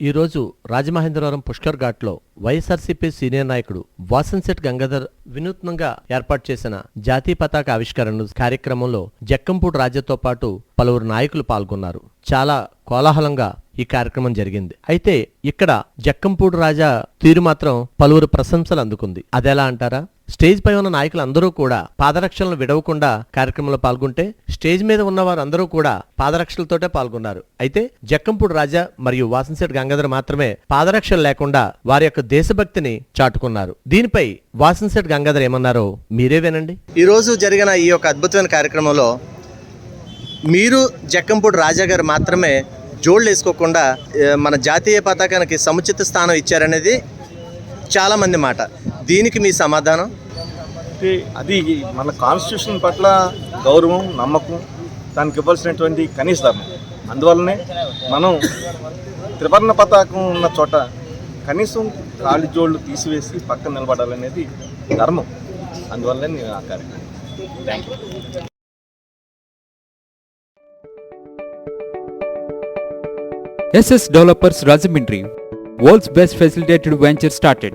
ఈ రోజు రాజమహేంద్రవరం పుష్కర్ ఘాట్లో వైఎస్ఆర్సీపీ సీనియర్ నాయకుడు వాసన్సెట్ గంగాధర్ వినూత్నంగా ఏర్పాటు చేసిన జాతీయ పతాక ఆవిష్కరణ కార్యక్రమంలో జక్కంపూడి రాజాతో పాటు పలువురు నాయకులు పాల్గొన్నారు. చాలా కోలాహలంగా ఈ కార్యక్రమం జరిగింది. అయితే ఇక్కడ జక్కంపూడి రాజా తీరు మాత్రం పలువురు ప్రశంసలు అందుకుంది. అదెలా అంటారా? స్టేజ్ పై ఉన్న నాయకులు అందరూ కూడా పాదరక్షలను విడవకుండా కార్యక్రమంలో పాల్గొంటే స్టేజ్ మీద ఉన్న వారందరూ కూడా పాదరక్షలతోటే పాల్గొన్నారు. అయితే జక్కంపూడి రాజా మరియు వాసంశెట్టి గంగాధర్ మాత్రమే పాదరక్షలు లేకుండా వారి యొక్క దేశభక్తిని చాటుకున్నారు. దీనిపై వాసంశెట్టి గంగాధర్ ఏమన్నారో మీరే వినండి. ఈరోజు జరిగిన ఈ యొక్క అద్భుతమైన కార్యక్రమంలో మీరు జక్కంపూడి రాజా గారు మాత్రమే జోళ్ళు వేసుకోకుండా మన జాతీయ పతాకానికి సముచిత స్థానం ఇచ్చారనేది చాలామంది మాట. దీనికి మీ సమాధానం? అంటే అది మన కాన్స్టిట్యూషన్ పట్ల గౌరవం నమ్మకం దానికి ఇవ్వాల్సినటువంటి కనీస ధర్మం. అందువల్లనే మనం త్రివర్ణ పతాకం ఉన్న చోట కనీసం కాలి జోళ్ళు తీసివేసి పక్కన నిలబడాలనేది ధర్మం. అందువల్లనే నేను ఆ కార్యక్రమం. Thank you SS Developers Rajamindri, world's best facilitated venture started.